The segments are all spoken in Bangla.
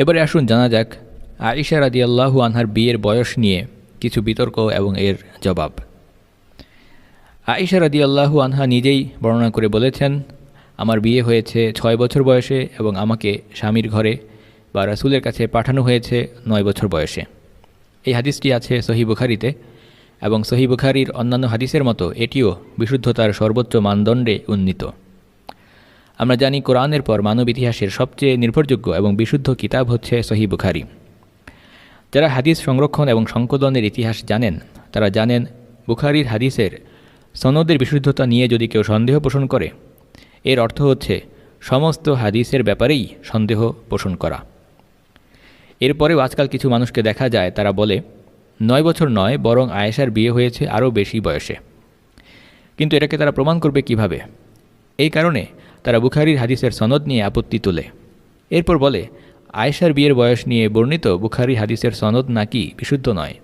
এবারে আসুন জানা যাক আয়েশা রাদি আল্লাহু আনহার বিয়ের বয়স নিয়ে কিছু বিতর্ক এবং এর জবাব। আয়েশা রাদি আল্লাহু আনহা নিজেই বর্ণনা করে বলেছেন, আমার বিয়ে হয়েছে ছয় বছর বয়সে এবং আমাকে স্বামীর ঘরে বা রাসুলের কাছে পাঠানো হয়েছে নয় বছর বয়সে। এই হাদিসটি আছে সহি বুখারিতে এবং সহি বুখারির অন্যান্য হাদিসের মতো এটিও বিশুদ্ধতার সর্বোচ্চ মানদণ্ডে উন্নীত। আমরা জানি কোরআনের পর মানব ইতিহাসের সবচেয়ে নির্ভরযোগ্য এবং বিশুদ্ধ কিতাব হচ্ছে সহি বুখারি। যারা হাদিস সংরক্ষণ এবং সংকলনের ইতিহাস জানেন, তারা জানেন বুখারির হাদিসের সনদের বিশুদ্ধতা নিয়ে যদি কেউ সন্দেহ পোষণ করে, এর অর্থ হচ্ছে সমস্ত হাদিসের ব্যাপারেই সন্দেহ পোষণ করা। এরপরেও আজকাল কিছু মানুষকে দেখা যায়, তারা বলে, নয় বছর নয়, বরং আয়েশার বিয়ে হয়েছে আরও বেশি বয়সে। কিন্তু এটাকে তারা প্রমাণ করবে কীভাবে? এই কারণে তারা বুখারির হাদিসের সনদ নিয়ে আপত্তি তোলে। এরপর বলে, আয়েশার বিয়ের বয়স নিয়ে বর্ণিত বুখারি হাদিসের সনদ নাকি বিশুদ্ধ নয়।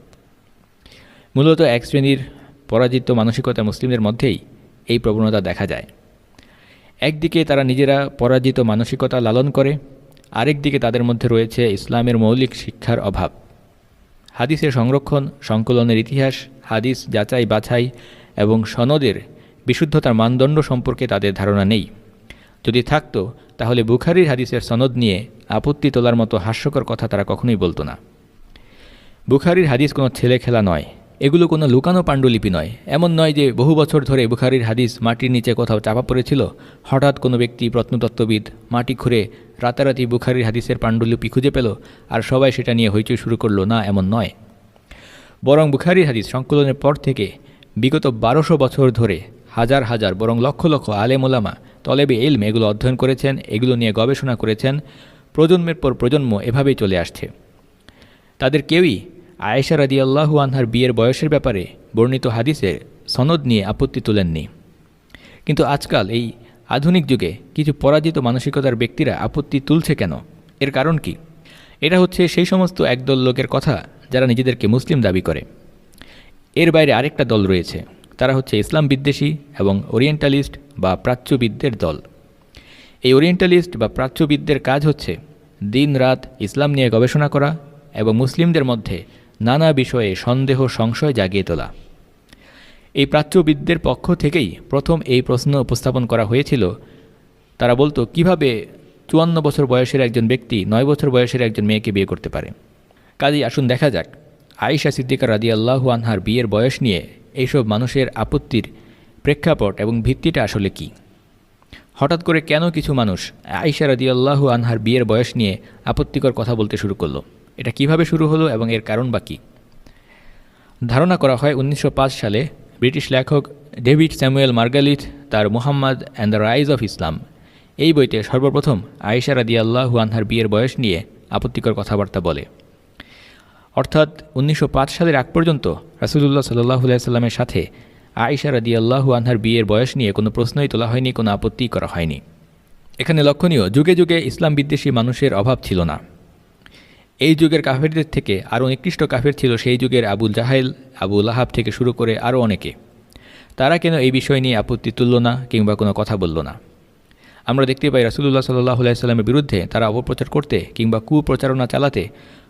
মূলত এক শ্রেণির পরাজিত মানসিকতা মুসলিমদের মধ্যেই এই প্রবণতা দেখা যায়। একদিকে তারা নিজেরা পরাজিত মানসিকতা লালন করে আরেক দিকে তাদের মধ্যে রয়েছে ইসলামের মৌলিক শিক্ষার অভাব। হাদিসের সংরক্ষণ, সংকলনের ইতিহাস, হাদিস যাচাই বাছাই এবং সনদের বিশুদ্ধতার মানদণ্ড সম্পর্কে তাদের ধারণা নেই। যদি থাকতো, তাহলে বুখারির হাদিসের সনদ নিয়ে আপত্তি তোলার মতো হাস্যকর কথা তারা কখনোই বলতো না। বুখারির হাদিস কোনো ছেলে খেলা নয়। এগুলো কোনো লুকানো পাণ্ডুলিপি নয়। এমন নয় যে বহু বছর ধরে বুখারির হাদিস মাটির নিচে কোথাও চাপা পড়েছিল, হঠাৎ কোনো ব্যক্তি প্রত্নতত্ত্ববিদ মাটি খুঁড়ে রাতারাতি বুখারির হাদিসের পাণ্ডুলিপি খুঁজে পেল আর সবাই সেটা নিয়ে হইচই শুরু করল, না, এমন নয়। বরং বুখারির হাদিস সংকলনের পর থেকে বিগত বারোশো বছর ধরে হাজার হাজার, বরং লক্ষ লক্ষ আলেমোলামা তলেবে এলম এগুলো অধ্যয়ন করেছেন, এগুলো নিয়ে গবেষণা করেছেন। প্রজন্মের পর প্রজন্ম এভাবেই চলে আসছে। তাদের কেউই আয়েশা আল্লাহু আনহার বিয়ের বয়সের ব্যাপারে বর্ণিত হাদিসে সনদ নিয়ে আপত্তি তোলেননি। কিন্তু আজকাল এই আধুনিক যুগে কিছু পরাজিত মানসিকতার ব্যক্তিরা আপত্তি তুলছে কেন? এর কারণ কি? এটা হচ্ছে সেই সমস্ত একদল লোকের কথা যারা নিজেদেরকে মুসলিম দাবি করে। এর বাইরে আরেকটা দল রয়েছে। তারা হচ্ছে ইসলাম বিদ্বেষী এবং ওরিয়েন্টালিস্ট বা প্রাচ্যবিদদের দল। এই ওরিয়েন্টালিস্ট বা প্রাচ্যবিদদের কাজ হচ্ছে দিন রাত ইসলাম নিয়ে গবেষণা করা এবং মুসলিমদের মধ্যে নানা বিষয়ে সন্দেহ, সংশয় জাগিয়ে তোলা। এই প্রাচ্যবিদদের পক্ষ থেকেই প্রথম এই প্রশ্ন উপস্থাপন করা হয়েছিল। তারা বলতো, কীভাবে চুয়ান্ন বছর বয়সের একজন ব্যক্তি নয় বছর বয়সের একজন মেয়েকে বিয়ে করতে পারে? কাজেই আসুন দেখা যাক। আয়েশা সিদ্দিকা রাদি আল্লাহু আনহার বিয়ের বয়স নিয়ে এইসব মানুষের আপত্তির প্রেক্ষাপট এবং ভিত্তিটা আসলে কি? হঠাৎ করে কেন কিছু মানুষ আয়েশা রাদি আল্লাহু আনহার বিয়ের বয়স নিয়ে আপত্তিকর কথা বলতে শুরু করল? এটা কীভাবে শুরু হলো এবং এর কারণ বা কী? ধারণা করা হয় উনিশশো পাঁচ সালে ব্রিটিশ লেখক ডেভিড স্যামুয়েল মার্গালিথ তার Muhammad and the rise of Islam. এই বইতে সর্বপ্রথম আয়েশা রাদি আল্লাহু আনহার বিয়ের বয়স নিয়ে আপত্তিকর কথাবার্তা বলে। অর্থাৎ উনিশশো পাঁচ সালের আগ পর্যন্ত রাসুলুল্লাহ সাল্লাহ সাল্লামের সাথে আয়েশা রাদি আল্লাহু আনহার বিয়ের বয়স নিয়ে কোনো প্রশ্নই তোলা হয়নি, কোনো আপত্তি করা হয়নি। এখানে লক্ষণীয়, যুগে যুগে ইসলাম বিদ্বেষী মানুষের অভাব ছিল না। এই যুগের কাফেরদের থেকে আরও নিকৃষ্ট কাফের ছিল সেই যুগের আবুল জাহাইল আবু লাহাব থেকে শুরু করে আরও অনেকে। তারা কেন এই বিষয় নিয়ে আপত্তি তুলল না কিংবা কোনো কথা বলল না? আমরা দেখতে পাই রাসুলুল্লাহ সাল্লাহ সাল্লামের বিরুদ্ধে তারা অপপ্রচার করতে কিংবা কুপ্রচারণা চালাতে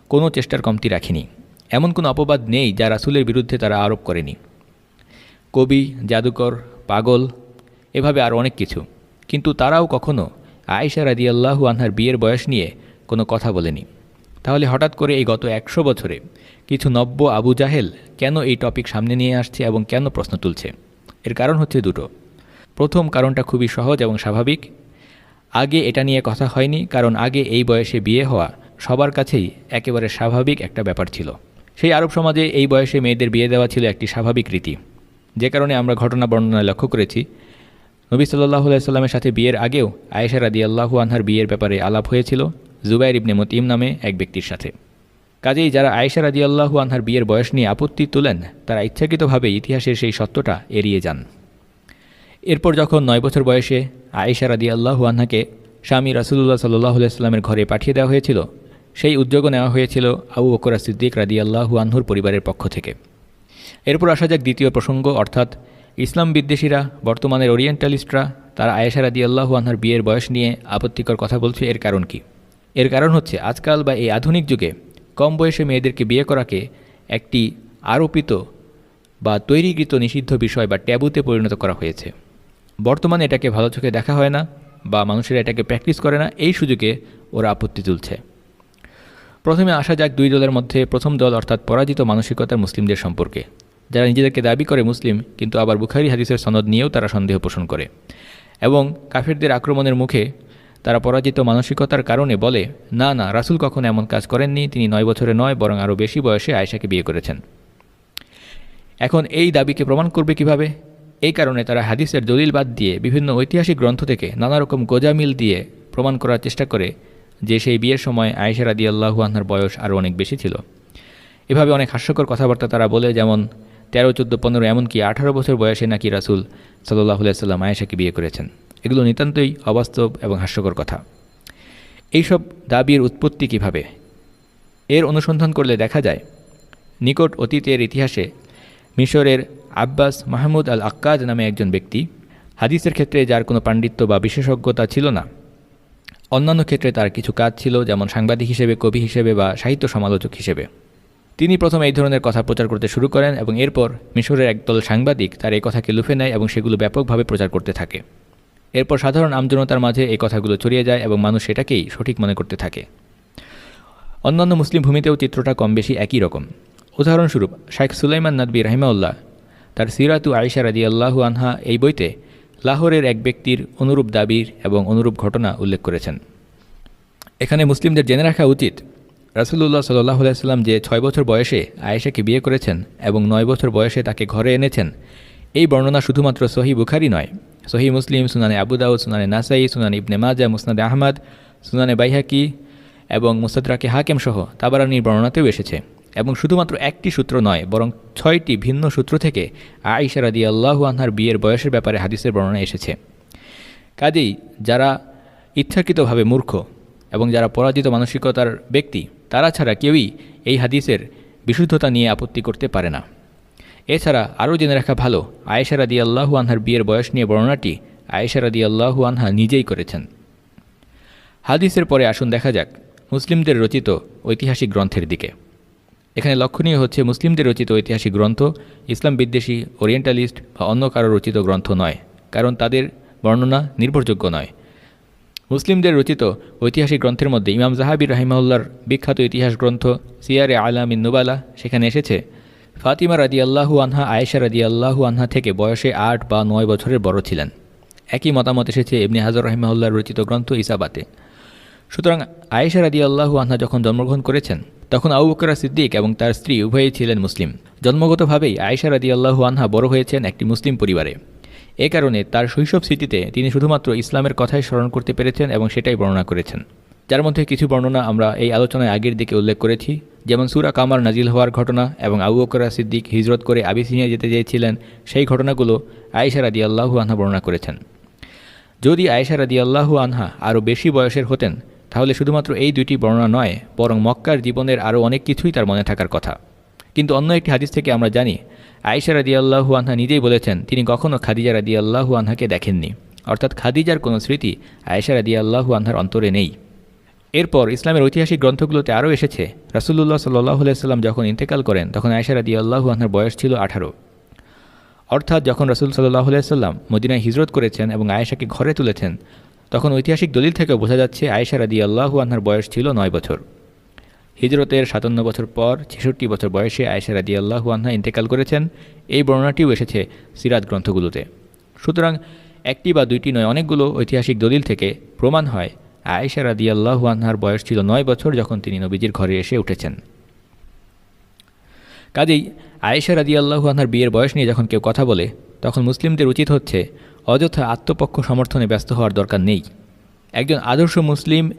কোনো চেষ্টার কমতি রাখেনি। এমন কোনো অপবাদ নেই যা রাসুলের বিরুদ্ধে তারা আরোপ করেনি। কবি, জাদুকর, পাগল, এভাবে আরও অনেক কিছু। কিন্তু তারাও কখনও আয়েশা রাদিয়াল্লাহু আনহার বিয়ের বয়স নিয়ে কোনো কথা বলেনি। তাহলে হঠাৎ করে এই গত একশো বছরে কিছু নব্য আবু জাহেল কেন এই টপিক সামনে নিয়ে আসছে এবং কেন প্রশ্ন তুলছে? এর কারণ হচ্ছে দুটো। প্রথম কারণটা খুবই সহজ এবং স্বাভাবিক। আগে এটা নিয়ে কথা হয়নি, কারণ আগে এই বয়সে বিয়ে হওয়া সবার কাছেই একেবারে স্বাভাবিক একটা ব্যাপার ছিল। সেই আরব সমাজে এই বয়সে মেয়েদের বিয়ে দেওয়া ছিল একটি স্বাভাবিক রীতি। যে কারণে আমরা ঘটনা বর্ণনায় লক্ষ্য করেছি, নবী সাল্লাহ সাল্লামের সাথে বিয়ের আগেও আয়েশা রাদি আল্লাহু আনহার বিয়ের ব্যাপারে আলাপ হয়েছিল জুবাইর ইবনে মতিম নামে এক ব্যক্তির সাথে। কাজেই যারা আয়েশা রাজি আল্লাহু আনহার বিয়ের বয়স নিয়ে আপত্তি তোলেন, তারা ইচ্ছাকৃতভাবে ইতিহাসের সেই সত্যটা এড়িয়ে যান। এরপর যখন নয় বছর বয়সে আয়েশা রাদি আল্লাহু আনহাকে স্বামী রাসুল্লাহ সাল্লাহ সাল্লামের ঘরে পাঠিয়ে দেওয়া হয়েছিল, সেই উদ্যোগও নেওয়া হয়েছিল আবু বকরা সিদ্দিক রাদি আল্লাহু আনহুর পরিবারের পক্ষ থেকে। এরপর আসা যাক দ্বিতীয় প্রসঙ্গ, অর্থাৎ ইসলাম বিদ্বেষীরা, বর্তমানের ওরিয়েন্টালিস্টরা, তারা আয়েশা রাদি আল্লাহু আনহার বিয়ের বয়স নিয়ে আপত্তিকর কথা বলছে, এর কারণ কী? এর কারণ হচ্ছে, আজকাল বা এই আধুনিক যুগে কম বয়সে মেয়েদেরকে বিয়ে করাকে একটি আরোপিত বা তৈরিকৃত নিষিদ্ধ বিষয় বা ট্যাবুতে পরিণত করা হয়েছে। বর্তমানে এটাকে ভালো চোখে দেখা হয় না বা মানুষেরা এটাকে প্র্যাকটিস করে না, এই সুযোগে ওরা আপত্তি তুলছে। প্রথমে আসা যাক দুই দলের মধ্যে প্রথম দল, অর্থাৎ পরাজিত মানসিকতার মুসলিমদের সম্পর্কে। যারা নিজেদেরকে দাবি করে মুসলিম, কিন্তু আবার বুখারি হাদিসের সনদ নিয়েও তারা সন্দেহ পোষণ করে। এবং কাফেরদের আক্রমণের মুখে তারা পরাজিত মানসিকতার কারণে বলে, না না, রাসুল কখনো এমন কাজ করেননি, তিনি নয় বছরে নয়, বরং আরও বেশি বয়সে আয়েশাকে বিয়ে করেছেন। এখন এই দাবিকে প্রমাণ করবে কীভাবে? এই কারণে তারা হাদিসের দলিল বাদ দিয়ে বিভিন্ন ঐতিহাসিক গ্রন্থ থেকে নানা রকম গোজামিল দিয়ে প্রমাণ করার চেষ্টা করে যে সেই বিয়ের সময় আয়েশা রাদি আল্লাহু আনহার বয়স আরও অনেক বেশি ছিল। এভাবে অনেক হাস্যকর কথাবার্তা তারা বলে, যেমন তেরো, চোদ্দ, পনেরো, এমনকি আঠারো বছর বয়সে নাকি রাসুল সাল্লাহ সাল্লাম আয়েশাকে বিয়ে করেছেন। এগুলো নিতান্তই অবাস্তব এবং হাস্যকর কথা। এইসব দাবির উৎপত্তি কীভাবে? এর অনুসন্ধান করলে দেখা যায়, নিকট অতীতের ইতিহাসে মিশরের আব্বাস মাহমুদ আল আক্কাজ নামে একজন ব্যক্তি, হাদিসের ক্ষেত্রে যার কোনো পাণ্ডিত্য বা বিশেষজ্ঞতা ছিল না, অন্যান্য ক্ষেত্রে তার কিছু কাজ ছিল যেমন সাংবাদিক হিসেবে, কবি হিসেবে বা সাহিত্য সমালোচক হিসেবে। তিনি প্রথম এই ধরনের কথা প্রচার করতে শুরু করেন এবং এরপর মিশরের একদল সাংবাদিক তার এই কথাকে লুফে নেয় এবং সেগুলো ব্যাপকভাবে প্রচার করতে থাকে। এরপর সাধারণ আমজনতার মাঝে এই কথাগুলো ছড়িয়ে যায় এবং মানুষ সেটাকেই সঠিক মনে করতে থাকে। অন্যান্য মুসলিম ভূমিতেও চিত্রটা কম বেশি একই রকম। উদাহরণস্বরূপ, শাইখ সুলাইমান নাদবী রাহিমাউল্লাহ তার সিরাতু আয়েশা রাদি আল্লাহু আনহা এই বইতে লাহোরের এক ব্যক্তির অনুরূপ দাবির এবং অনুরূপ ঘটনা উল্লেখ করেছেন। এখানে মুসলিমদের জেনে রাখা উচিত রাসুল্লাহ সাল্লাহ সাল্লাম যে ছয় বছর বয়সে আয়েশাকে বিয়ে করেছেন এবং নয় বছর বয়সে তাকে ঘরে এনেছেন, এই বর্ণনা শুধুমাত্র সহি বুখারি নয়। সহি মুসলিম, সুনানে আবুদাউদ সুনানে নাসাই, সুনান ইবনে মাজা মুসনাদে আহমদ, সুনানে বাইহাকি এবং মুসাদরাকে হাকেম সহ তাবারানির বর্ণনাতেও এসেছে। এবং শুধুমাত্র একটি সূত্র নয়, বরং ছয়টি ভিন্ন সূত্র থেকে আয়েশা রাদি আল্লাহু আনহার বিয়ের বয়সের ব্যাপারে হাদিসের বর্ণনা এসেছে। কাজেই যারা ইচ্ছাকৃতভাবে মূর্খ এবং যারা পরাজিত মানসিকতার ব্যক্তি তারা ছাড়া কেউই এই হাদিসের বিশুদ্ধতা নিয়ে আপত্তি করতে পারে না। এছাড়া আরও জেনে রাখা ভালো, আয়েশা রাদি আল্লাহু আনহার বিয়ের বয়স নিয়ে বর্ণনাটি আয়েশা রাদি আল্লাহু আনহা নিজেই করেছেন। হাদিসের পরে আসুন দেখা যাক মুসলিমদের রচিত ঐতিহাসিক গ্রন্থের দিকে। এখানে লক্ষণীয় হচ্ছে মুসলিমদের রচিত ঐতিহাসিক গ্রন্থ ইসলাম বিদ্বেষী, ওরিয়েন্টালিস্ট বা অন্য কারও রচিত গ্রন্থ নয়, কারণ তাদের বর্ণনা নির্ভরযোগ্য নয়। মুসলিমদের রচিত ঐতিহাসিক গ্রন্থের মধ্যে ইমাম জাহাবি রাহিমাউল্লার বিখ্যাত ইতিহাস গ্রন্থ সিয়ারে আলামিন নুবালা সেখানে এসেছে। ফাতিমা রাদি আল্লাহু আনহা, আয়েশা রাদি আল্লাহু আনহা থেকে বয়সে আট বা নয় বছরের বড় ছিলেন। একই মতামত এসেছে ইবনি হাজর রহিমাউল্লার রচিত গ্রন্থ ইসাবাতে। সুতরাং আয়েশা রাদি আল্লাহু আনহা যখন জন্মগ্রহণ করেছেন, তখন আউ বকরা সিদ্দিক এবং তার স্ত্রী উভয়ই ছিলেন মুসলিম। জন্মগতভাবেই আয়েশা রাদি আল্লাহু আনহা বড় হয়েছেন একটি মুসলিম পরিবারে। এ কারণে তার শৈশব স্মৃতিতে তিনি শুধুমাত্র ইসলামের কথাই স্মরণ করতে পেরেছেন এবং সেটাই বর্ণনা করেছেন। যার মধ্যে কিছু বর্ণনা আমরা এই আলোচনায় আগের দিকে উল্লেখ করেছি, যেমন সুরা কামার নাজিল হওয়ার ঘটনা এবং আবু বকরা সিদ্দিক হিজরত করে আবিসিনিয়া যেতে চেয়েছিলেন, সেই ঘটনাগুলো আয়েশা রাদি আল্লাহু আনহা বর্ণনা করেছেন। যদি আয়েশা রাদি আল্লাহু আনহা আরও বেশি বয়সের হতেন, তাহলে শুধুমাত্র এই দুইটি বর্ণনা নয়, বরং মক্কার জীবনের আরও অনেক কিছুই তার মনে থাকার কথা। কিন্তু অন্য একটি হাদিস থেকে আমরা জানি আয়েশা রাদি আল্লাহু আনহা নিজেই বলেছেন, তিনি কখনও খাদিজা রাদি আল্লাহু আনহাকে দেখেননি। অর্থাৎ খাদিজার কোনো স্মৃতি আয়েশা রাদি আল্লাহু আনহার অন্তরে নেই। এরপর ইসলামের ঐতিহাসিক গ্রন্থগুলোতে আরও এসেছে রাসুল্লাহ সাল্লাহ সাল্লাম যখন ইন্তেকাল করেন, তখন আয়েশা রাদি আল্লাহু আনহার বয়স ছিল আঠারো। অর্থাৎ যখন রাসুল সাল্লাহ সাল্লাম মদিনায় হিজরত করেছেন এবং আয়েশাকে ঘরে তুলেছেন, তখন ঐতিহাসিক দলিল থেকে বোঝা যাচ্ছে আয়েশা রাদি আল্লাহু আনহার বয়স ছিল নয় বছর। হিজরতের সাতান্ন বছর পর, ছেষট্টি বছর বয়সে আয়েশা রাদি আল্লাহু ইন্তেকাল করেছেন। এই বর্ণনাটিও এসেছে সিরাত গ্রন্থগুলোতে। সুতরাং একটি বা দুইটি নয়, অনেকগুলো ঐতিহাসিক দলিল থেকে প্রমাণ হয় আয়েশা রাদি আল্লাহু বয়স ছিল নয় বছর যখন তিনি নবীজির ঘরে এসে উঠেছেন। কাজেই আয়েশা রাদি আল্লাহু বিয়ের বয়স নিয়ে যখন কেউ কথা বলে, তখন মুসলিমদের উচিত হচ্ছে অযথা আত্মপক্ষ সমর্থনে ব্যস্ত হওয়ার দরকার নেই। একজন আদর্শ মুসলিম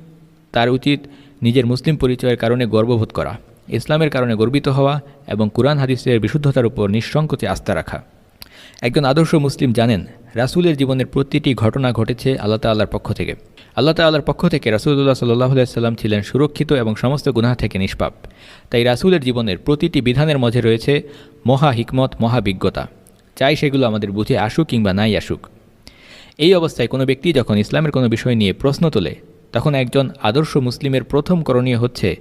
তার উচিত নিজের মুসলিম পরিচয়ের কারণে গর্ববোধ করা, ইসলামের কারণে গর্বিত হওয়া এবং কুরআন হাদিসের বিশুদ্ধতার উপর নিঃসংকোচে আস্থা রাখা। একজন আদর্শ মুসলিম জানেন, রাসুলের জীবনের প্রতিটি ঘটনা ঘটেছে আল্লাহ তাল্লাহর পক্ষ থেকে। আল্লাহ তাল্লাহর পক্ষ থেকে রাসুল্লাহ সাল্লাহ সাল্লাম ছিলেন সুরক্ষিত এবং সমস্ত গুনাহ থেকে নিষ্পাপ। তাই রাসুলের জীবনের প্রতিটি বিধানের মধ্যে রয়েছে মহা হিকমত মহাবিজ্ঞতা চাই সেগুলো আমাদের বুঝে আসুক কিংবা নাই আসুক। এই অবস্থায় কোনো ব্যক্তি যখন ইসলামের কোনো বিষয় নিয়ে প্রশ্ন তোলে তখন একজন আদর্শ মুসলিমের প্রথম করণীয় হচ্ছে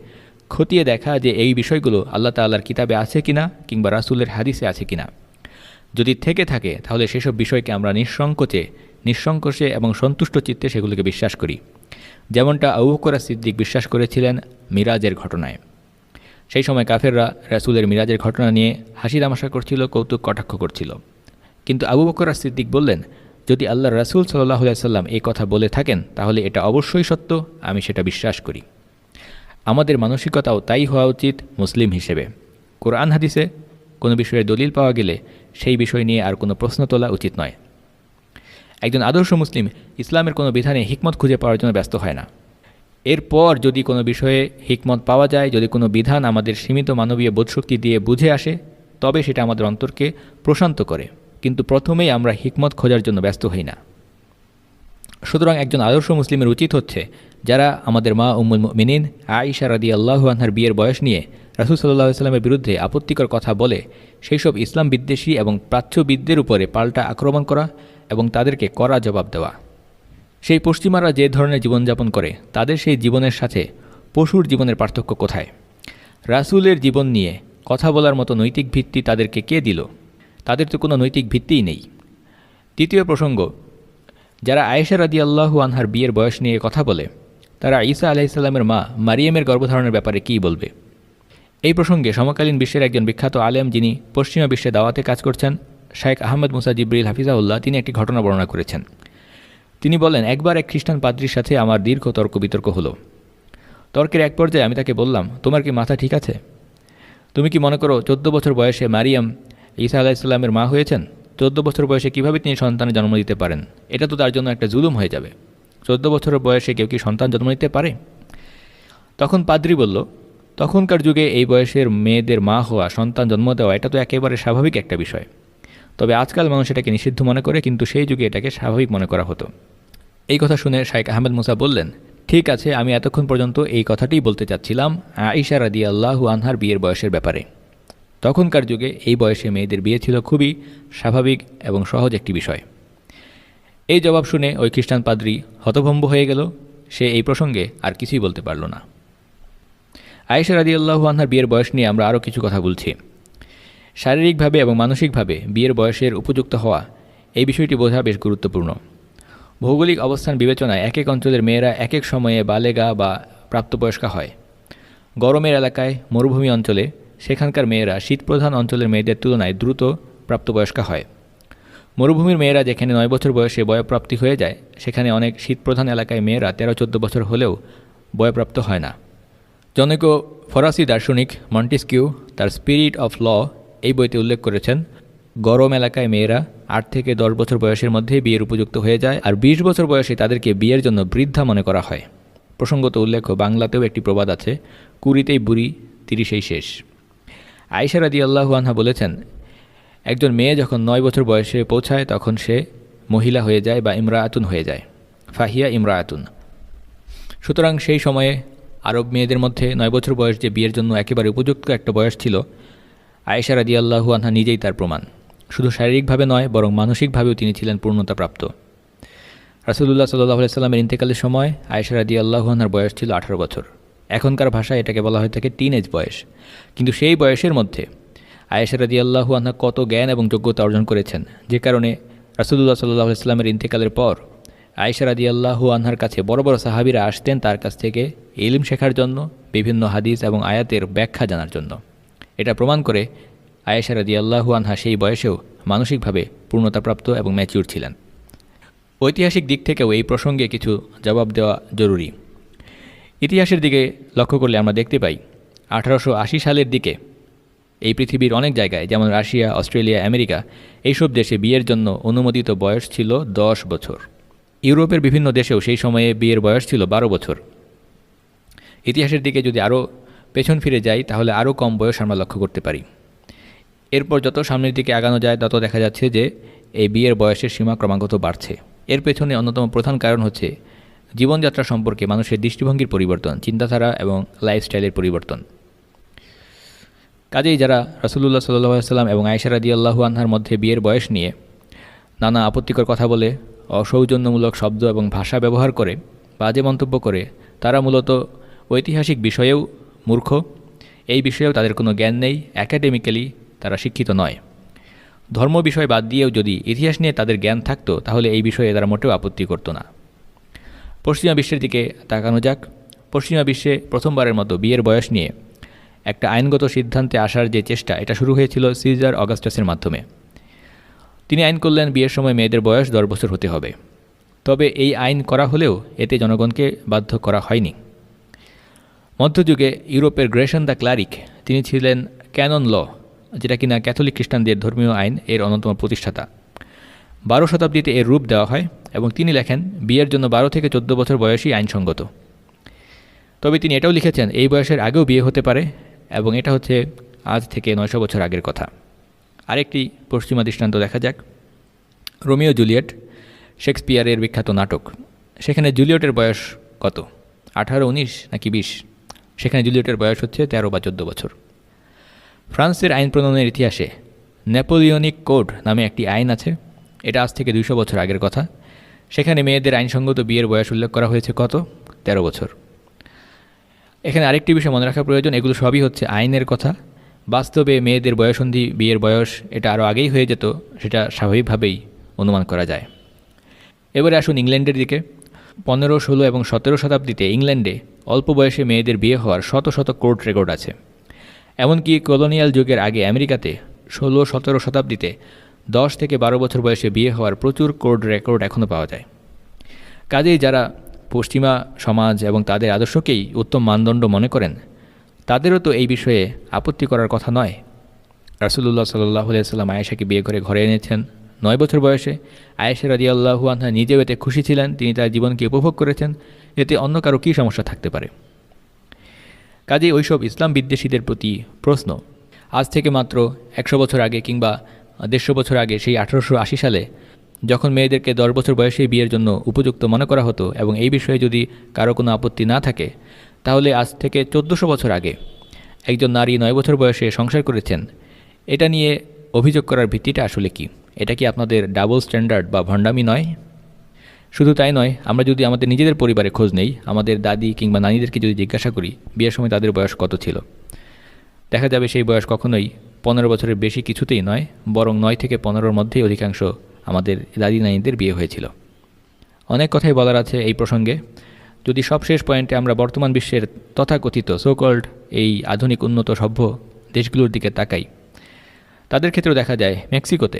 খতিয়ে দেখা যে এই বিষয়গুলো আল্লাহ তাল্লার কিতাবে আছে কিনা কিংবা রাসুলের হাদিসে আছে কিনা। যদি থেকে থাকে, তাহলে সেসব বিষয়কে আমরা নিঃসংকোচে নিঃসংকোচে এবং সন্তুষ্ট চিত্তে সেগুলোকে বিশ্বাস করি। যেমনটা আউকরা সিদ্দিক বিশ্বাস করেছিলেন মিরাজের ঘটনায়। সেই সময় কাফেররা রাসুলের মিরাজের ঘটনা নিয়ে হাসি তামাশা করছিল, কৌতুক কটাক্ষ করছিল। কিন্তু আবু বকর সিদ্দিক বললেন যদি আল্লাহ রাসুল সাল্লাহ সাল্লাম এই কথা বলে থাকেন, তাহলে এটা অবশ্যই সত্য, আমি সেটা বিশ্বাস করি। আমাদের মানসিকতাও তাই হওয়া উচিত মুসলিম হিসেবে। কোরআন হাদিসে কোনো বিষয়ে দলিল পাওয়া গেলে সেই বিষয় নিয়ে আর কোনো প্রশ্ন তোলা উচিত নয়। একজন আদর্শ মুসলিম ইসলামের কোনো বিধানে হিকমত খুঁজে পাওয়ার জন্য ব্যস্ত হয় না। এরপর যদি কোনো বিষয়ে হিকমত পাওয়া যায়, যদি কোনো বিধান আমাদের সীমিত মানবীয় বোধশক্তি দিয়ে বুঝে আসে, তবে সেটা আমাদের অন্তরকে প্রশান্ত করে। কিন্তু প্রথমেই আমরা হিকমত খোঁজার জন্য ব্যস্ত হই না। সুতরাং একজন আদর্শ মুসলিমের উচিত হচ্ছে, যারা আমাদের মা উম্মুল মিনিন আইসা রাদি আল্লাহ আনহার বিয়ের বয়স নিয়ে রাসুল সাল্লাহ সাল্লামের বিরুদ্ধে আপত্তিকর কথা বলে সেই সব ইসলাম বিদ্বেষী এবং প্রাচ্যবিদদের উপরে পাল্টা আক্রমণ করা এবং তাদেরকে কড়া জবাব দেওয়া। সেই পশ্চিমারা যে ধরনের জীবনযাপন করে, তাদের সেই জীবনের সাথে পশুর জীবনের পার্থক্য কোথায়? রাসুলের জীবন নিয়ে কথা বলার মতো নৈতিক ভিত্তি তাদেরকে কে দিল? তাদের তো কোনো নৈতিক ভিত্তিই নেই। তৃতীয় প্রসঙ্গ, যারা আয়েশা রাদি আল্লাহু আনহার বিয়ের বয়স নিয়ে কথা বলে, তারা ঈসা আলাইসাল্লামের মা মারিয়ামের গর্ভধারণের ব্যাপারে কী বলবে? এই প্রসঙ্গে সমকালীন বিশ্বের একজন বিখ্যাত আলেম যিনি পশ্চিমা বিশ্বে দাওয়াতে কাজ করছেন শাইখ আহমদ মুসা জিব্রিল হাফিজাউল্লাহ তিনি একটি ঘটনা বর্ণনা করেছেন। তিনি বলেন, একবার এক খ্রিস্টান পাদ্রির সাথে আমার দীর্ঘ তর্ক বিতর্ক হলো। তর্কের এক পর্যায়ে আমি তাকে বললাম, তোমার কি মাথা ঠিক আছে? তুমি কি মনে করো চোদ্দ বছর বয়সে মারিয়াম ঈসা আলাহিসাল্লামের মা হয়েছেন, চোদ্দ বছর বয়সে কীভাবে তিনি সন্তানের জন্ম দিতে পারেন? এটা তো তার জন্য একটা জুলুম হয়ে যাবে। চোদ্দ বছরের বয়সে কেউ কি সন্তান জন্ম দিতে পারে? তখন পাদ্রি বলল, তখনকার যুগে এই বয়সের মেয়েদের মা হওয়া, সন্তান জন্ম দেওয়া, এটা তো একেবারে স্বাভাবিক একটা বিষয়। তবে আজকাল মানুষ এটাকে নিষিদ্ধ মনে করে, কিন্তু সেই যুগে এটাকে স্বাভাবিক মনে করা হতো। এই কথা শুনে শাইক আহমেদ মুসা বললেন, ঠিক আছে, আমি এতক্ষণ পর্যন্ত এই কথাটিই বলতে চাচ্ছিলাম আইসা রাদি আল্লাহু আনহার বিয়ের বয়সের ব্যাপারে। তখনকার যুগে এই বয়সে মেয়েদের বিয়ে ছিল খুবই স্বাভাবিক এবং সহজ একটি বিষয়। এই জবাব শুনে ওই খ্রিস্টান পাদ্রি হতভম্ব হয়ে গেল। সে এই প্রসঙ্গে আর কিছুই বলতে পারল না। আয়েশা রাদি আল্লাহু আনহার বিয়ের বয়স নিয়ে আমরা আরও কিছু কথা বলছি। শারীরিকভাবে এবং মানসিকভাবে বিয়ের বয়সের উপযুক্ত হওয়া এই বিষয়টি বোঝা বেশ গুরুত্বপূর্ণ। ভৌগোলিক অবস্থান বিবেচনায় এক এক অঞ্চলের মেয়েরা এক এক সময়ে বালেগা বা প্রাপ্তবয়স্কা হয়। গরমের এলাকায় মরুভূমি অঞ্চলে সেখানকার মেয়েরা শীতপ্রধান অঞ্চলের মেয়েদের তুলনায় দ্রুত প্রাপ্তবয়স্কা হয়। মরুভূমির মেয়েরা যেখানে নয় বছর বয়সে বয়প্রাপ্তি হয়ে যায়, সেখানে অনেক শীতপ্রধান এলাকায় মেয়েরা তেরো চোদ্দ বছর হলেও বয়প্রাপ্ত হয় না। জনৈক ফরাসি দার্শনিক মন্টিসকিউ তার স্পিরিট অফ ল এই বইতে উল্লেখ করেছেন, গরম এলাকায় মেয়েরা আট থেকে দশ বছর বয়সের মধ্যেই বিয়ের উপযুক্ত হয়ে যায় আর বিশ বছর বয়সে তাদেরকে বিয়ের জন্য বৃদ্ধা মনে করা হয়। প্রসঙ্গত উল্লেখ্য বাংলাতেও একটি প্রবাদ আছে, কুড়িতেই বুড়ি, তিরিশেই শেষ। আয়সা রাদি আনহা বলেছেন, একজন মেয়ে যখন নয় বছর বয়সে পৌঁছায়, তখন সে মহিলা হয়ে যায় বা ইমরায়াতুন হয়ে যায়। ফাহিয়া ইমরায়াতুন সুতরাং সেই সময়ে আরব মেয়েদের মধ্যে নয় বছর বয়স যে বিয়ের জন্য একেবারে উপযুক্ত একটা বয়স ছিল, আয়েশা রাদি আল্লাহু আনহা নিজেই তার প্রমাণ। শুধু শারীরিকভাবে নয়, বরং মানসিকভাবেও তিনি ছিলেন পূর্ণতাপ্রাপ্ত। রাসুলুল্লাহ সাল্লাহ সাল্লামের ইন্তেকালের সময় আয়েশা রাদি আল্লাহু আনহার বয়স ছিল আঠারো বছর। এখনকার ভাষায় এটাকে বলা হয়ে থাকে টিন এজ বয়স। কিন্তু সেই বয়সের মধ্যে আয়েশা রাদি আল্লাহু কত জ্ঞান এবং যোগ্যতা অর্জন করেছেন, যে কারণে রাসুলুল্লাহ সাল্লাহ সাল্লামের ইন্তেকালের পর আয়েশা রাদি আল্লাহু আনহার কাছে বড় বড় সাহাবিরা আসতেন তার কাছ থেকে ইলিম শেখার জন্য, বিভিন্ন হাদিস এবং আয়াতের ব্যাখ্যা জানার জন্য। এটা প্রমাণ করে আয়েশা রাদি আল্লাহু আনহা সেই বয়সেও মানসিকভাবে পূর্ণতাপ্রাপ্ত এবং ম্যাচিউর ছিলেন। ঐতিহাসিক দিক থেকেও এই প্রসঙ্গে কিছু জবাব দেওয়া জরুরি। ইতিহাসের দিকে লক্ষ্য করলে আমরা দেখতে পাই, আঠারোশো আশি সালের দিকে এই পৃথিবীর অনেক জায়গায়, যেমন রাশিয়া, অস্ট্রেলিয়া, আমেরিকা, এইসব দেশে বিয়ের জন্য অনুমোদিত বয়স ছিল দশ বছর। ইউরোপের বিভিন্ন দেশেও সেই সময়ে বিয়ের বয়স ছিল বারো বছর। ইতিহাসের দিকে যদি আরও পেছন ফিরে যাই, তাহলে আরও কম বয়স আমরা লক্ষ্য করতে পারি। এরপর যত সামনের দিকে আগানো যায়, তত দেখা যাচ্ছে যে এই বিয়ের বয়সের সীমা ক্রমাগত বাড়ছে। এর পেছনে অন্যতম প্রধান কারণ হচ্ছে জীবনযাত্রা সম্পর্কে মানুষের দৃষ্টিভঙ্গির পরিবর্তন, চিন্তাধারা এবং লাইফস্টাইলের পরিবর্তন। কাজেই যারা রসুল্লাহ সাল্লাম এবং আয়সারা দিয়াল্লাহু আনহার মধ্যে বিয়ের বয়স নিয়ে নানা আপত্তিকর কথা বলে, অসৌজন্যমূলক শব্দ এবং ভাষা ব্যবহার করে, বাজে মন্তব্য করে, তারা মূলত ঐতিহাসিক বিষয়েও মূর্খ। এই বিষয়েও তাদের কোনো জ্ঞান নেই একাডেমিক্যালি তারা শিক্ষিত নয়। ধর্ম বিষয় বাদ দিয়েও যদি ইতিহাস নিয়ে তাদের জ্ঞান থাকতো, তাহলে এই বিষয়ে তারা মোটেও আপত্তি করতো না। পশ্চিমা বিশ্বের দিকে তাকানো যাক। পশ্চিমা বিশ্বে প্রথমবারের মতো বিয়ের বয়স নিয়ে একটা আইনগত সিদ্ধান্তে আসার যে চেষ্টা, এটা শুরু হয়েছিল সিজার অগাস্টাসের মাধ্যমে। তিনি আইন করলেন বিয়ের সময় মেয়েদের বয়স দশ বছর হতে হবে। তবে এই আইন করা হলেও এতে জনগণকে বাধ্য করা হয়নি। মধ্যযুগে ইউরোপের গ্রেশন দ্য ক্লারিক, তিনি ছিলেন ক্যানন ল, যেটা কিনা ক্যাথলিক খ্রিস্টানদের ধর্মীয় আইন এর অন্যতম প্রতিষ্ঠাতা। বারো শতাব্দীতে এর রূপ দেওয়া হয় এবং তিনি লেখেন, বিয়ের জন্য বারো থেকে চোদ্দ বছর বয়সী আইনসঙ্গত। তবে তিনি এটাও লিখেছেন, এই বয়সের আগেও বিয়ে হতে পারে এবং এটা হচ্ছে আজ থেকে নয়শো বছর আগের কথা। আরেকটি পশ্চিমা দৃষ্টান্ত দেখা যাক। রোমিও জুলিয়েট, শেক্সপিয়ারের বিখ্যাত নাটক। সেখানে জুলিয়েটের বয়স কত? আঠারো, উনিশ নাকি বিশ? সেখানে জুলিয়েটের বয়স হচ্ছে তেরো বা চোদ্দ বছর। ফ্রান্সের আইন প্রণয়নের ইতিহাসে নেপোলিয়নিক কোড নামে একটি আইন আছে। এটা আজ থেকে দুইশো বছর আগের কথা। সেখানে মেয়েদের আইনসঙ্গত বিয়ের বয়স উল্লেখ করা হয়েছে কত? তেরো বছর। এখানে আরেকটি বিষয় মনে রাখা প্রয়োজন, এগুলো সবই হচ্ছে আইনের কথা। বাস্তবে মেয়েদের বয়সন্ধি বিয়ের বয়স এটা আরও আগেই হয়ে যেত, সেটা স্বাভাবিকভাবেই অনুমান করা যায়। এবারে আসুন ইংল্যান্ডের দিকে। পনেরো, ষোলো এবং সতেরো শতাব্দীতে ইংল্যান্ডে অল্প বয়সে মেয়েদের বিয়ে হওয়ার শত শত কোর্ট রেকর্ড আছে। এমনকি কলোনিয়াল যুগের আগে আমেরিকাতে ষোলো, সতেরো শতাব্দীতে দশ থেকে বারো বছর বয়সে বিয়ে হওয়ার প্রচুর কোর্ট রেকর্ড এখনও পাওয়া যায়। কাজেই যারা পশ্চিমা সমাজ এবং তাদের আদর্শকেই উত্তম মানদণ্ড মনে করেন, তাদেরও তো এই বিষয়ে আপত্তি করার কথা নয়। রাসুলুল্লাহ সাল্লাহ সাল্লাম আয়েশাকে বিয়ে করে ঘরে এনেছেন। নয় বছর বয়সে আয়েশা রাজি আল্লাহু আনহা নিজেও এতে খুশি ছিলেন, তিনি তার জীবনকে উপভোগ করেছেন। এতে অন্য কারও কী সমস্যা থাকতে পারে? কাজেই ওইসব ইসলাম বিদ্বেষীদের প্রতি প্রশ্ন। আজ থেকে মাত্র একশো বছর আগে কিংবা দেড়শো বছর আগে, সেই আঠারোশো আশি সালে, যখন মেয়েদেরকে দশ বছর বয়সে বিয়ের জন্য উপযুক্ত মনে করা হতো এবং এই বিষয়ে যদি কারও কোনো আপত্তি না থাকে, তাহলে আজ থেকে চোদ্দোশো বছর আগে একজন নারী নয় বছর বয়সে সংসার করেছেন। এটা নিয়ে অভিযোগ করার ভিত্তিটা আসলে কি? এটা কি আপনাদের ডাবল স্ট্যান্ডার্ড বা ভণ্ডামি নয়? শুধু তাই নয়, আমরা যদি আমাদের নিজেদের পরিবারে খোঁজ নেই, আমাদের দাদি কিংবা নানিদেরকে যদি জিজ্ঞাসা করি, বিয়ের সময় তাদের বয়স কত ছিল? দেখা যাবে সেই বয়স কখনোই পনেরো বছরের বেশি কিছুতেই নয়, বরং নয় থেকে পনেরোর মধ্যেই অধিকাংশ আমাদের দাদি নানিদের বিয়ে হয়েছিল। অনেক কথাই বলার আছে এই প্রসঙ্গে। যদি সবশেষ পয়েন্টে আমরা বর্তমান বিশ্বের তথাকথিত সোকল্ড এই আধুনিক উন্নত সভ্য দেশগুলোর দিকে তাকাই, তাদের ক্ষেত্রেও দেখা যায় মেক্সিকোতে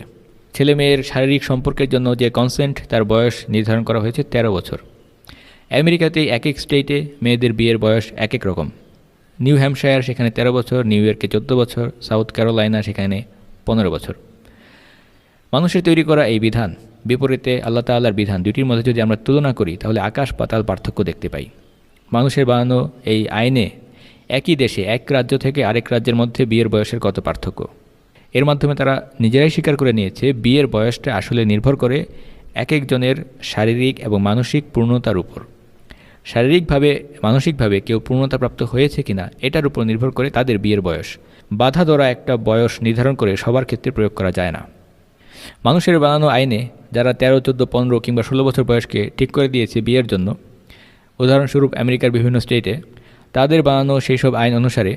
ছেলে মেয়ের শারীরিক সম্পর্কের জন্য যে কনসেন্ট তার বয়স নির্ধারণ করা হয়েছে ১৩ বছর। আমেরিকাতে এক এক স্টেটে মেয়েদের বিয়ের বয়স এক এক রকম। নিউ হ্যাম্পশায়ার সেখানে ১৩ বছর নিউ ইয়র্কে চোদ্দ বছর সাউথ ক্যারোলাইনা সেখানে পনেরো বছর। মানুষের তৈরি করা এই বিধান, বিপরীতে আল্লাহ তাল্লার বিধান দুটির মধ্যে যদি আমরা তুলনা করি, তাহলে আকাশ পাতাল পার্থক্য দেখতে পাই। মানুষের বানানো এই আইনে একই দেশে এক রাজ্য থেকে আরেক রাজ্যের মধ্যে বিয়ের বয়সের কত পার্থক্য? এর মাধ্যমে তারা নিজেরাই স্বীকার করে নিয়েছে, বিয়ের বয়সটা আসলে নির্ভর করে এক একজনের শারীরিক এবং মানসিক পূর্ণতার উপর। শারীরিকভাবে, মানসিকভাবে কেউ পূর্ণতাপ্রাপ্ত হয়েছে কিনা, এটার উপর নির্ভর করে তাদের বিয়ের বয়স। বাধা ধরা একটা বয়স নির্ধারণ করে সবার ক্ষেত্রে প্রয়োগ করা যায় না। মানুষের বানানো আইনে যারা তেরো, চোদ্দ, পনেরো কিংবা ষোলো বছর বয়সকে ঠিক করে দিয়েছে বিয়ের জন্য, উদাহরণস্বরূপ আমেরিকার বিভিন্ন স্টেটে, তাদের বানানো সেই সব আইন অনুসারে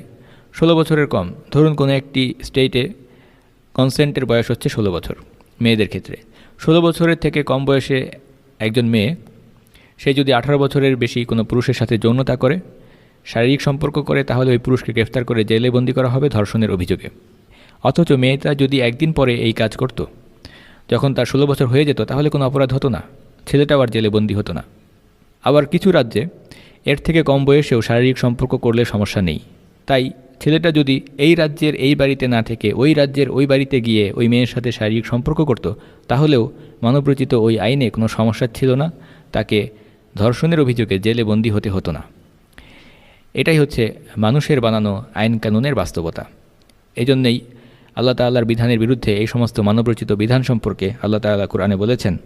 ষোলো বছরের কম। ধরুন কোনো একটি স্টেটে কনসেন্টের বয়স হচ্ছে ষোলো বছর, মেয়েদের ক্ষেত্রে। ষোলো বছরের থেকে কম বয়সে একজন মেয়ে সে যদি আঠারো বছরের বেশি কোনো পুরুষের সাথে যৌনতা করে, শারীরিক সম্পর্ক করে, তাহলে ওই পুরুষকে গ্রেফতার করে জেলে বন্দি করা হবে ধর্ষণের অভিযোগে। অথচ মেয়েটা যদি একদিন পরে এই কাজ করত, যখন তার ষোলো বছর হয়ে যেত, তাহলে কোনো অপরাধ হতো না, ছেলেটাও আর জেলে বন্দি হতো না। আবার কিছু রাজ্যে এর থেকে কম বয়সেও শারীরিক সম্পর্ক করলে সমস্যা নেই। তাই ছেলেটা যদি এই রাজ্যের এই বাড়িতে না থেকে ওই রাজ্যের ওই বাড়িতে গিয়ে ওই মেয়ের সাথে শারীরিক সম্পর্ক করত, তাহলেও মানবরচিত ওই আইনে কোনো সমস্যা ছিল না। তাকে ধর্ষণের অভিযোগে জেলে বন্দি হতে হতো না। এটাই হচ্ছে মানুষের বানানো আইন কানুনের বাস্তবতা। এজন্যই আল্লাহ তাল্লাহর বিধানের বিরুদ্ধে এই সমস্ত মানবরচিত বিধান সম্পর্কে আল্লাহ তাল্লাহ কোরআনে বলেছেন,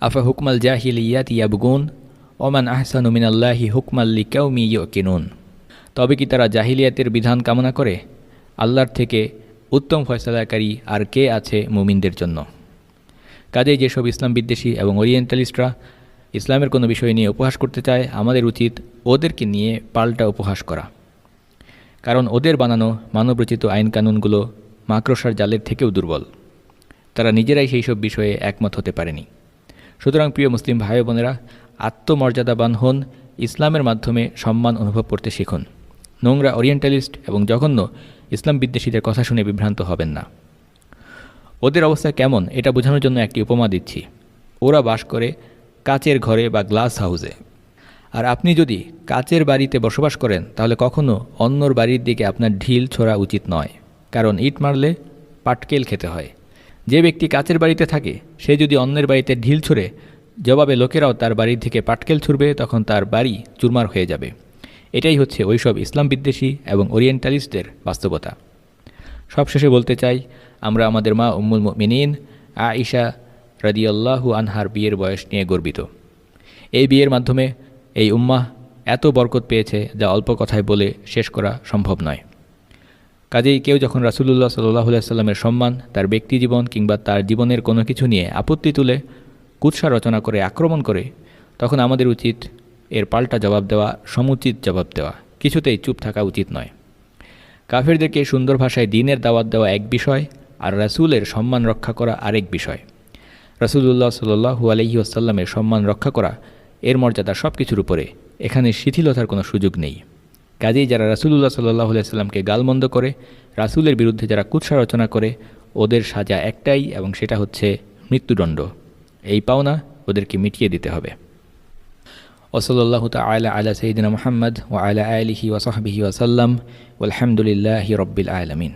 আফা হুকমাল জাহিল ইয়াত ইয়াবগুন, ওমান আহসানুমিন আল্লাহি হুকমাল্লি কেউমি কিনুন তবে কি তারা জাহিলিয়াতের বিধান কামনা করে? আল্লাহর থেকে উত্তম ফয়সলাকারী আর কে আছে মুমিনদের জন্য? কাজেই যেসব ইসলাম বিদ্বেষী এবং ওরিয়েন্টালিস্টরা ইসলামের কোনো বিষয় নিয়ে উপহাস করতে চায়, আমাদের উচিত ওদেরকে নিয়ে পাল্টা উপহাস করা। কারণ ওদের বানানো মানবরচিত আইনকানুনগুলো মাকড়সার জালের থেকেও দুর্বল। তারা নিজেরাই সেই সব বিষয়ে একমত হতে পারেনি। সুতরাং প্রিয় মুসলিম ভাই বোনেরা, আত্মমর্যাদাবান হন, ইসলামের মাধ্যমে সম্মান অনুভব করতে শিখুন। নোংরা ওরিয়েন্টালিস্ট এবং জঘন্য ইসলাম বিদ্বেষীদের কথা শুনে বিভ্রান্ত হবেন না। ওদের অবস্থা কেমন, এটা বোঝানোর জন্য একটি উপমা দিচ্ছি। ওরা বাস করে কাচের ঘরে বা গ্লাস হাউসে। আর আপনি যদি কাচের বাড়িতে বসবাস করেন, তাহলে কখনও অন্যর বাড়ির দিকে আপনার ঢিল ছোড়া উচিত নয়। কারণ ইট মারলে পাটকেল খেতে হয়। যে ব্যক্তি কাচের বাড়িতে থাকে, সে যদি অন্যের বাড়িতে ঢিল ছুঁড়ে, জবাবে লোকেরাও তার বাড়ির থেকে পাটকেল ছুড়বে, তখন তার বাড়ি চুরমার হয়ে যাবে। এটাই হচ্ছে ওইসব ইসলাম বিদ্বেষী এবং ওরিয়েন্টালিস্টদের বাস্তবতা। সবশেষে বলতে চাই, আমরা আমাদের মা উম্মুল মিনীন আইসা রাদিয়াল্লাহু আনহার বিয়ের বয়স নিয়ে গর্বিত। এই বিয়ের মাধ্যমে এই উম্মাহ এত বরকত পেয়েছে যা অল্প কথায় বলে শেষ করা সম্ভব নয়। কাজেই কেউ যখন রাসুলুল্লাহ সাল্লাহ সাল্লামের সম্মান, তার ব্যক্তি জীবন কিংবা তার জীবনের কোনো কিছু নিয়ে আপত্তি তুলে, কুৎসা রচনা করে, আক্রমণ করে, তখন আমাদের উচিত এর পাল্টা জবাব দেওয়া, সমুচিত জবাব দেওয়া। কিছুতেই চুপ থাকা উচিত নয়। কাফেরদেরকে সুন্দর ভাষায় দিনের দাওয়াত দেওয়া এক বিষয় আর রাসুলের সম্মান রক্ষা করা আরেক বিষয়। রাসুলুল্লাহ সাল্লু আলহি আসাল্লামের সম্মান রক্ষা করা এর মর্যাদা সব কিছুর উপরে। এখানে শিথিলতার কোনো সুযোগ নেই। কাজেই যারা রাসুলুল্লাহ সাল্লাহ সাল্লামকে গালমন্দ করে, রাসুলের বিরুদ্ধে যারা কুৎসা রচনা করে, ওদের সাজা একটাই এবং সেটা হচ্ছে মৃত্যুদণ্ড। এই পাওনা ওদেরকে মিটিয়ে দিতে হবে। ওসলাল্লাহ তালা আলা সঈদিন মোহাম্মদ ও আলা আলহি ওসহবিহি ওসাল্লাম আলহামদুলিল্লাহি রব্বিল আলমিন।